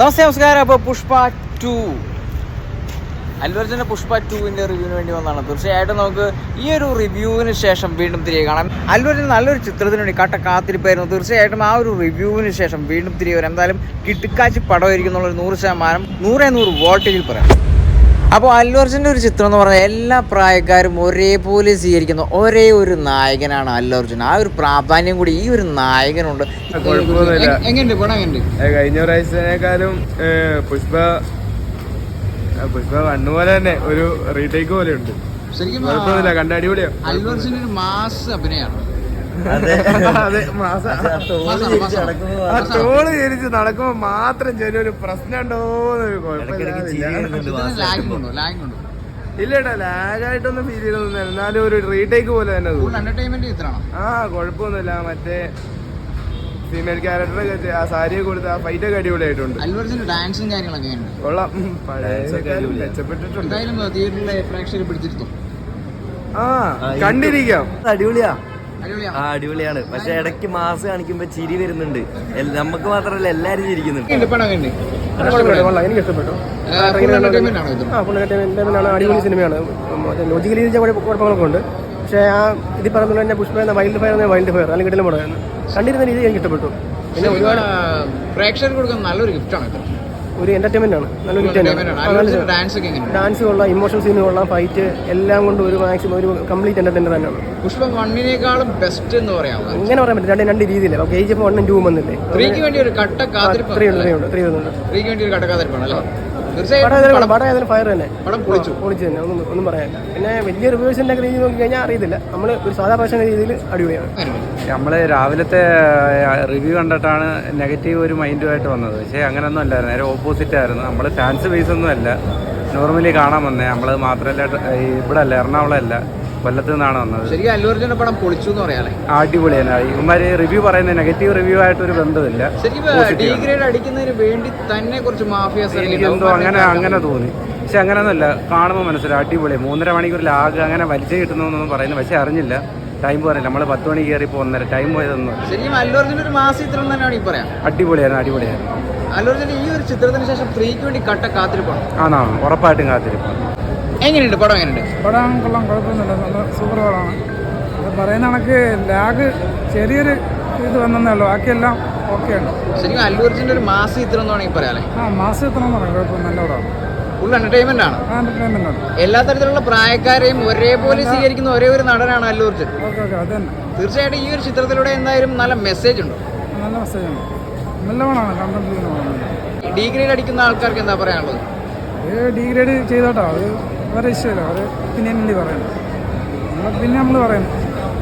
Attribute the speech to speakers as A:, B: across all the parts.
A: നമസ്തേ നമസ്കാരം. അപ്പോൾ പുഷ്പ ടു. അൽവർജന്റെ പുഷ്പ ടുവിന്റെ റിവ്യൂവിന് വേണ്ടി വന്നതാണ്. തീർച്ചയായിട്ടും നമുക്ക് ഈ ഒരു റിവ്യൂവിന് ശേഷം വീണ്ടും തിരികെ കാണാം. അൽവർജൻ നല്ലൊരു ചിത്രത്തിന് വേണ്ടി കട്ട കാത്തിരിപ്പായിരുന്നു. തീർച്ചയായിട്ടും ആ ഒരു റിവ്യൂവിന് ശേഷം വീണ്ടും തിരികെ വരാം. എന്തായാലും കിട്ടിക്കാച്ച് പടമായിരിക്കും എന്നുള്ളൊരു നൂറ് ശതമാനം നൂറേ നൂറ് വോൾട്ടേജിൽ പറയാം. അപ്പോൾ അല്ലു അർജുന്റെ ഒരു ചിത്രം എന്ന് പറഞ്ഞാൽ എല്ലാ പ്രായക്കാരും ഒരേപോലെ സ്വീകരിക്കുന്ന. ഒരേ ഒരു നായകനാണ് അല്ലു അർജുൻ. ആ ഒരു പ്രാധാന്യം കൂടി ഈ ഒരു നായകനുണ്ട്.
B: കുഴപ്പമൊന്നുമില്ല.
A: എ- എങ്ങനെയുണ്ട് പടം എങ്ങനെയുണ്ട്
B: കഴിഞ്ഞ പ്രാവശ്യത്തിനേക്കാളും പുഷ്പ പുഷ്പ വണ്ണു പോലെ തന്നെ ഒരു റീടേക്ക് പോലെ ഉണ്ട്
A: ശരിക്കും
B: കണ്ട അടിപൊളിയാണ്
A: അല്ലു അർജുൻ ഒരു മാസ് അഭിനയമാണ്
B: അതെ. മാസ. ആ തോൾ ചേരിച്ച് നടക്കുമ്പോ മാത്രം ചെറിയൊരു പ്രശ്നം ഉണ്ടോന്നൊരു കുഴപ്പമില്ല. ഇല്ലടാ ലാഗായിട്ടൊന്നും ഫീൽ ചെയ്തൊന്നും എന്നാലും ഒരു റീടേക്ക് പോലെ തന്നെ ആ കുഴപ്പമൊന്നുമില്ല. മറ്റേ ഫീമെയിൽ ക്യാരക്ടറൊക്കെ ആ സാരിയൊക്കെ കൊടുത്ത് ആ ഫൈറ്റ് ഒക്കെ അടിപൊളിയായിട്ടുണ്ട്.
A: ഡാൻസും കാര്യങ്ങളൊക്കെ
B: കൊള്ളാം. മെച്ചപ്പെട്ടിട്ടുണ്ട്. ആ കണ്ടിരിക്കാം.
C: അടിപൊളിയാ. ആ അടിപൊളിയാണ്. പക്ഷെ ഇടയ്ക്ക് മാസ് കാണിക്കുമ്പോ ചിരി വരുന്നുണ്ട്. നമുക്ക് മാത്രല്ല എല്ലാരും ചിരിക്കുന്നുണ്ട്.
D: എനിക്ക് ഇഷ്ടപ്പെട്ടു. അടിപൊളി സിനിമയാണ്. ലോജിക്കലി കുഴപ്പങ്ങളൊക്കെ ഉണ്ട്. പക്ഷേ ആ ഇത് പറഞ്ഞ തന്നെ പുഷ്പ എന്ന വൈൽഡ് ഫയർ എന്ന വൈൽഡ് ഫയർ അല്ലെങ്കിൽ കിടലും പടമാണ് കണ്ടിരുന്ന രീതി എനിക്ക് ഇഷ്ടപ്പെട്ടു. പിന്നെ ഒരുപാട്
A: പ്രേക്ഷകർക്ക് കൊടുക്കുന്ന നല്ലൊരു ഗിഫ്റ്റാണ്
D: ഒരു എന്റർടൈൻമെന്റ് ആണ്. നല്ലൊരു ഹിറ്റ് തന്നെയാണ്.
A: ഡാൻസ്
D: കൊള്ളാം ഇമോഷണൽ സീൻ കൊള്ളാം ഫൈറ്റ് എല്ലാം കൊണ്ട് ഒരു മാക്സിമം ഒരു കംപ്ലീറ്റ് എന്റർടൈൻമെന്റ് തന്നെയാണ്.
A: പുഷ്പം വണ്ണിനേക്കാളും ബെസ്റ്റ് എന്ന് പറയാം
D: ഇങ്ങനെ പറയാൻ പറ്റും രണ്ട് രണ്ട് രീതിയിലാണ് ഗേജ് ഏജ് വണ്ണും ടൂ വന്നില്ലേ.
A: ത്രീക്ക് വേണ്ടി ഒരു കട്ട കാത്തിരിപ്പ്
D: ത്രീ ഉണ്ട് ത്രീ ഉണ്ട് ത്രീ ഉണ്ട്.
A: ത്രീക്ക് വേണ്ടി ഒരു കട്ട കാത്തിരിപ്പാണ് അല്ലേ? തീർച്ചയായും
D: പടം ഏതായാലും ഫയർ തന്നെ.
A: പടം പൊളിച്ചു.
D: പൊളിച്ച് തന്നെ. ഒന്നും ഒന്നും പറയാനില്ല. പിന്നെ വലിയ റിവ്യൂസിന്റെ രീതി നോക്കി കഴിഞ്ഞാൽ അറിയത്തില്ല. നമ്മൾ ഒരു സാധാ പ്രശ്ന രീതിയിൽ അടിപൊളിയാണ്.
E: നമ്മൾ രാവിലത്തെ റിവ്യൂ കണ്ടിട്ടാണ് നെഗറ്റീവ് ഒരു മൈൻഡുമായിട്ട് വന്നത്. പക്ഷേ അങ്ങനെയൊന്നും അല്ലായിരുന്നു. നേരെ ഓപ്പോസിറ്റ് ആയിരുന്നു. നമ്മൾ ഫാൻസ് ബേസ് ഒന്നും അല്ല. നോർമലി കാണാൻ വന്നേ. നമ്മൾ മാത്രമല്ല ഇവിടെ അല്ല എറണാകുളം അല്ല. കൊല്ലത്ത് നിന്നാണ് വന്നത്.
A: ശരിക്കും അല്ലു അർജുന്റെ പടം പൊളിച്ചു എന്ന് പറയാല്ലേ
E: അടിപൊളിയാണ് ഇവന്മാര് റിവ്യൂ പറയുന്ന നെഗറ്റീവ് റിവ്യൂ ആയിട്ട് ഒരു ബന്ധമില്ല.
A: ശരിക്കും ഡിഗ്രേഡ് അടിക്കുന്നതിന് വേണ്ടി തന്നെ കുറച്ച് മാഫിയാസ്
E: എന്തോ അങ്ങനെ അങ്ങനെ തോന്നി. പക്ഷെ അങ്ങനെയൊന്നുമല്ല കാണുമ്പോൾ മനസ്സിലായി അടിപൊളി. മൂന്നര മണിക്കൂർ ലാഗ് അങ്ങനെ വലിച്ചു കിട്ടുന്നൊന്നും പറയുന്നു പക്ഷെ അറിഞ്ഞില്ല. ടൈം പറയില്ല നമ്മൾ പത്ത് മണി കയറി ഒന്നര ടൈം പോയതൊന്നും
A: ശരിക്കും അല്ലു അർജുന്റെ ഒരു മാസ ചിത്രം തന്നെയാണ് ഈ പറയാം.
E: അടിപൊളിയാണ് അടിപൊളിയായിരുന്നു
A: അല്ലു അർജുന്റെ ഈ ഒരു ചിത്രത്തിന് ശേഷം ത്രീക്ക് വേണ്ടി കട്ട കാത്തിരിപ്പാണ്?
E: ആണോ? ഉറപ്പായിട്ടും കാത്തിരിപ്പം
A: എങ്ങനെയുണ്ട്? പടം എങ്ങനെയുണ്ട്?
F: പടം കൊള്ളാം കുഴപ്പമൊന്നുമില്ല. നല്ല സൂപ്പർ പടമാണ് പറയുന്ന കണക്ക് ലാഗ് ചെറിയൊരു ഇത് വന്നേ ഉള്ളൂ. ബാക്കിയെല്ലാം ഓക്കെയാണ്
A: ശരിക്കും അല്ലൂർജിന്റെ ഒരു മാസ ചിത്രം എന്ന് വേണമെങ്കിൽ പറയാല്ലേ
F: ആ മാസം എത്തണം എന്ന് പറയാം കുഴപ്പം നല്ല പടമാണ്.
A: ഫുൾ എന്റർടൈൻമെന്റ് ആണ്. എല്ലാ തരത്തിലുള്ള പ്രായക്കാരെയും ഒരേപോലെ സ്വീകരിക്കുന്ന ഒരേ ഒരു നടനാണ്
F: അല്ലൂർജൻ
A: തീർച്ചയായിട്ടും ഈ ഒരു ചിത്രത്തിലൂടെ എന്തായാലും നല്ല മെസ്സേജ് ഉണ്ട്.
F: നല്ല മെസ്സേജ് നല്ല പടമാണ് കണ്ടോണ്ടിരിക്കുന്ന പടമാണ്
A: ഡി അടിക്കുന്ന ആൾക്കാർക്ക് എന്താ പറയാനുള്ളത്?
F: ഡിഗ്രേഡ് ഡീഗ്രേഡ് ചെയ്തോട്ടോ. അത് വേറെ ഇഷ്ടമല്ല. ഒപ്പീനിയൻ വേണ്ടി പറയുന്നത് നമ്മൾ പിന്നെ നമ്മൾ പറയുന്നു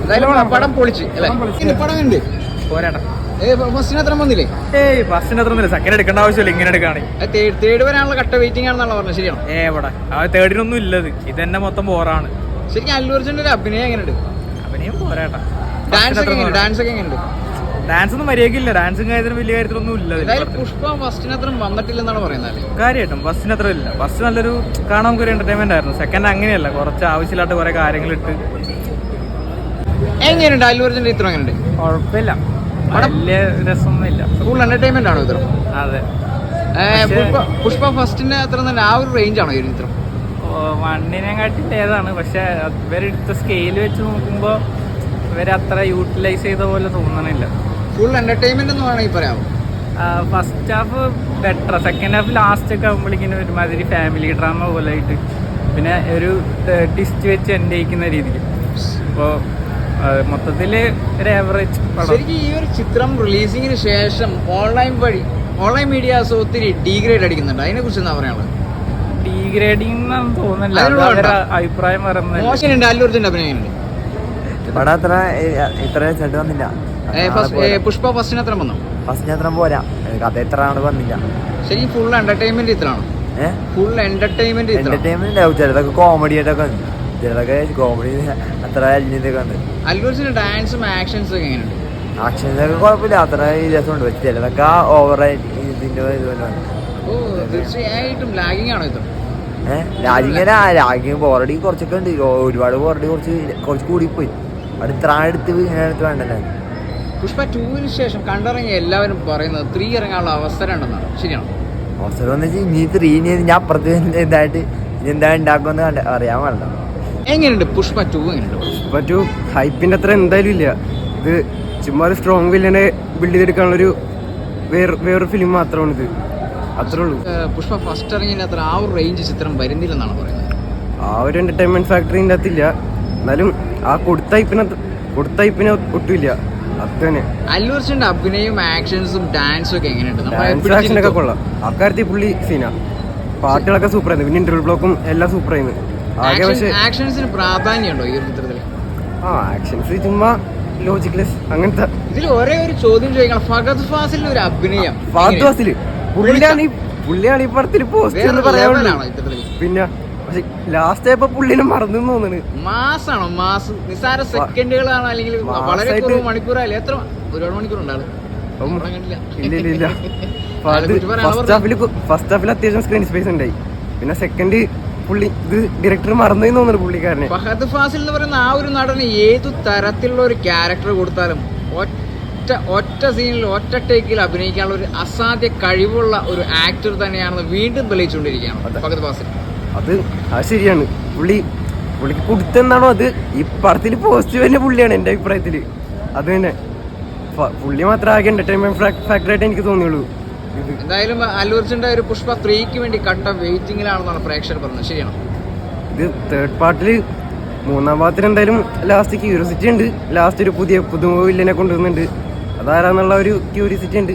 A: എന്തായാലും പടം പൊളിച്ച്
F: പടം
A: ഉണ്ട്
E: പോരാട്ടം.
A: ഏയ് ഫസ്റ്റിന് അത്ര
E: സെക്കൻഡ് എടുക്കേണ്ട ആവശ്യമില്ല ഇങ്ങനെ എടുക്കുകയാണെങ്കിൽ
A: തേർഡ് വരാനുള്ള കട്ട വെയിറ്റിംഗ് ആണെന്നാണ് പറഞ്ഞത് ശരിയാണോ?
E: ഏ ഇവിടെ. ആ തേർഡിനൊന്നും ഇല്ലത്. ഇതന്നെ മൊത്തം പോറാണ്
A: ശരിക്കും അല്ലു അർജുന്റെ ഒരു അഭിനയം എങ്ങനെയുണ്ട്?
E: അഭിനയം പോരാട്ടാ.
A: ഡാൻസ് ഒക്കെ ഡാൻസ് ഒക്കെ എങ്ങനെയുണ്ട്?
E: ഡാൻസ് ഒന്നും മര്യാദക്കില്ല ഡാൻസും കാര്യത്തിനും വലിയ കാര്യത്തിലൊന്നും ഇല്ല
A: പുഷ്പ ഫസ്റ്റിന് അത്ര വന്നിട്ടില്ലെന്നാണ് പറയുന്നത്
E: കാര്യമായിട്ടും ബസ്സിന് അത്ര ഇല്ല. ബസ് നല്ലൊരു കാണാൻ നമുക്ക് ഒരു എന്റർടൈൻമെന്റ് ആയിരുന്നു. സെക്കൻഡ് അങ്ങനെയല്ല. കുറച്ച് ആവശ്യമില്ലാത്ത കുറെ കാര്യങ്ങളിട്ട്
A: എങ്ങനെയുണ്ട്? അല്ലൂർജിന്റെ ചിത്രം എങ്ങനെയുണ്ട്?
E: കുഴപ്പമില്ല. വലിയ രസമൊന്നും ഇല്ല
A: ഫുൾ എന്റർടൈൻമെന്റ് ആണോ ചിത്രം?
E: അതെ.
A: പുഷ്പ ഫസ്റ്റിന്റെ അത്ര തന്നെ ആ ഒരു റേഞ്ച് ആണോ ഈ ചിത്രം?
E: വണ്ണിനെ കാട്ടി ഏതാണ് പക്ഷെ ഇവരെടുത്ത സ്കെയിൽ വെച്ച് നോക്കുമ്പോൾ ഇവരെ അത്ര യൂട്ടിലൈസ് ചെയ്ത പോലെ തോന്നണില്ല.
A: ഫുൾ എന്റർടൈൻമെന്റ് എന്ന് വേണമെങ്കിൽ പറയാമോ?
E: First half better second half last ഒക്കെ ആകുമ്പോഴേക്കും ഒരുമാതിരി ഫാമിലി ഡ്രാമ പോലെ ആയിട്ട്. പിന്നെ ഒരു ടിസ്റ്റ് വെച്ച് എൻഡ് ചെയ്യിക്കുന്ന രീതിക്ക് അപ്പോൾ മൊത്തത്തിൽ ഒരു ആവറേജ്
A: ശരിക്കും ഈ ഒരു ചിത്രം റിലീസിങ്ങിന് ശേഷം ഓൺലൈൻ വഴി ഓൺലൈൻ മീഡിയാസ് ഒത്തിരി ഡീഗ്രേഡ് അടിക്കുന്നുണ്ട്. അതിനെ കുറിച്ച് എന്താ പറയാനുള്ളത്?
E: ഡീഗ്രേഡിംഗ് എന്നാണ് തോന്നുന്നില്ല? അഭിപ്രായം പറയുന്നത്
A: മോശം ഉണ്ട് അല്ലൂർജിന്റെ അഭിനയം ഉണ്ട്.
C: പടം അത്ര ഇത്ര സെറ്റ് വന്നില്ല.
A: പുഷ്പ ഫസ്റ്റിന് അത്ര വന്നു?
C: ഫസ്റ്റ് അത്ര പോരാ കഥ എത്ര ആണ് വന്നില്ല.
A: ശരി ഫുൾ എന്റർടൈൻമെന്റ്
C: ഇത്രയാണ്?
A: ഫുൾ എന്റർടൈൻമെന്റ്
C: എന്റർടൈൻമെന്റ് ആവും ചിലതൊക്കെ കോമഡി ആയിട്ടൊക്കെ ഉണ്ട് ചിലതൊക്കെ കോമഡി അത്ര അലിഞ്ഞതൊക്കെ ഉണ്ട്
A: ഡാൻസും ആക്ഷൻസും ഒക്കെ എങ്ങനെയുണ്ട്?
C: ആക്ഷൻസൊക്കെ കുഴപ്പമില്ല. അത്ര രസമുണ്ട് പക്ഷെ ചിലതൊക്കെ ഓവർ ഇതിന്റെ.
A: ഓ തീർച്ചയായിട്ടും. ലാഗിങ് ആണോ ഇത്
C: ഏഹ് രാജിങ്ങനെ രാജ്യം ബോറടി കുറച്ചൊക്കെ ഉണ്ട്. ഒരുപാട് ബോറടി കുറച്ച് കുറച്ച് കൂടിപ്പോയി. അവിടെ ഇത്ര എടുത്ത് ഇങ്ങനെ എടുത്ത് വേണ്ടല്ലേ?
A: പുഷ്പ ടൂവിന് ശേഷം കണ്ടിറങ്ങിയ എല്ലാവരും പറയുന്നത് ത്രീ ഇറങ്ങാനുള്ള അവസരം ഉണ്ടെന്നാണ്. ശരിയാണോ?
C: അവസരം എന്ന് വെച്ചാൽ ഇനി ത്രീന് ഞാൻ അപ്പുറത്ത് ഇതായിട്ട് ഇനി എന്താ ഉണ്ടാക്കുമെന്ന് കണ്ട അറിയാൻ പാടില്ല.
A: എങ്ങനെയുണ്ട് പുഷ്പ ടു എങ്ങനെയുണ്ട്?
D: ടു ഹൈപ്പിന്റെ അത്ര എന്തായാലും ഇല്ല. ഇത് ചുമ്മാ ഒരു സ്ട്രോങ് വില്ലനെ ബിൽഡ് ചെയ്തെടുക്കാനുള്ളൊരു വേറെ വേറൊരു ഫിലിം മാത്രമാണ് ഇത്. അത്രേ ഉള്ളൂ.
A: പുഷ്പ ഫസ്റ്റ് ഇറങ്ങിയതിന് അത്ര ആ ഒരു റേഞ്ച് ചിത്രം വരുന്നില്ലെന്നാണ് പറയുന്നത്.
D: ആ ഒരു എന്റർടൈൻമെന്റ് ഫാക്ടറിന്റെ അകത്തില്ല എന്നാലും ആ കൊടുത്ത ഹൈപ്പിനെ കൊടുത്ത ഹൈപ്പിന് ഒട്ടുമില്ല
A: അഭിനയം ആക്ഷൻസും ഡാൻസും ഒക്കെ എങ്ങനെയുണ്ട്?
D: കൊള്ളാം. അക്കാര്യത്തിൽ പുള്ളി സീന പാട്ടുകളൊക്കെ സൂപ്പർ ആയിരുന്നു. പിന്നെ ഇന്റർവ്യൂ ബ്ലോക്കും എല്ലാം സൂപ്പർ ആയിരുന്നു.
A: ആക്ഷൻസിന് പ്രാധാന്യമുണ്ടോ ഈ ചിത്രത്തിൽ?
D: ആ ആക്ഷൻസ് ചുമ്മാ ലോജിക്ലെസ് അങ്ങനത്തെ
A: ഇതിൽ ഒരേ ഒരു ചോദ്യം ചോദിക്കണം. ഫാസിലിന്റെ ഒരു അഭിനയം
D: പുള്ളിയാണ് ഈ പുള്ളിയാണ് ഈ പടത്തിൽ പോസ്റ്റ് പറയാനുള്ളൂ പിന്നെ പക്ഷെ ലാസ്റ്റ് ആയപ്പോ പുള്ളിനെ മറന്നു തോന്നുന്നു.
A: മാസാണോ? മാസ്. നിസ്സാര സെക്കൻഡുകളാണോ അല്ലെങ്കിൽ വളരെ കുറവ് മണിക്കൂറല്ലേ എത്ര ഒരുപാട് മണിക്കൂർ
D: ഫസ്റ്റ് ഹാഫിൽ അത്യാവശ്യം സ്ക്രീൻ സ്പേസ് ഉണ്ടായി. പിന്നെ സെക്കൻഡ് പുള്ളി ഇത് ഡയറക്ടർ മറന്നു തോന്നുന്നു പുള്ളിക്കാരനെ.
A: ഫഹദ് ഫാസിൽ എന്ന് പറയുന്ന ആ ഒരു നടന് ഏതു തരത്തിലുള്ള ഒരു ക്യാരക്ടർ കൊടുത്താലും ഒറ്റ ഒറ്റ സീനിൽ ഒറ്റ ടേക്കിൽ അഭിനയിക്കാനുള്ള ഒരു അസാധ്യ കഴിവുള്ള ഒരു ആക്ടർ തന്നെയാണെന്ന് വീണ്ടും തെളിയിച്ചുകൊണ്ടിരിക്കുകയാണ് ഫഹദ് ഫാസിൽ.
D: അത് അത് ശരിയാണ്. പുള്ളി പുള്ളിക്ക് കൊടുത്തെന്നാണോ അത്? ഈ പടത്തിൽ പോസിറ്റീവ് തന്നെ പുള്ളിയാണ് എന്റെ അഭിപ്രായത്തിൽ അത് തന്നെ. പുള്ളി മാത്രം ആകെ എന്റർടൈൻമെന്റ് ഫാക്ടറായിട്ട് എനിക്ക് തോന്നിയുള്ളൂ.
A: എന്തായാലും അല്ലു ഒരു പുഷ്പ ത്രീക്ക് വേണ്ടി കട്ട വെയിറ്റിംഗിലാണെന്നാണ് പ്രേക്ഷകർ പറഞ്ഞത്. ശരിയാണോ?
D: ഇത് തേർഡ് പാർട്ടിൽ മൂന്നാം ഭാഗത്തിന് എന്തായാലും ലാസ്റ്റ് ക്യൂരിയോസിറ്റി ഉണ്ട്. ലാസ്റ്റ് ഒരു പുതിയ പുതുമുഖ വില്ലനെ കൊണ്ടുവരുന്നുണ്ട്. അതാരാന്നുള്ള ഒരു ക്യൂരിയോസിറ്റി ഉണ്ട്.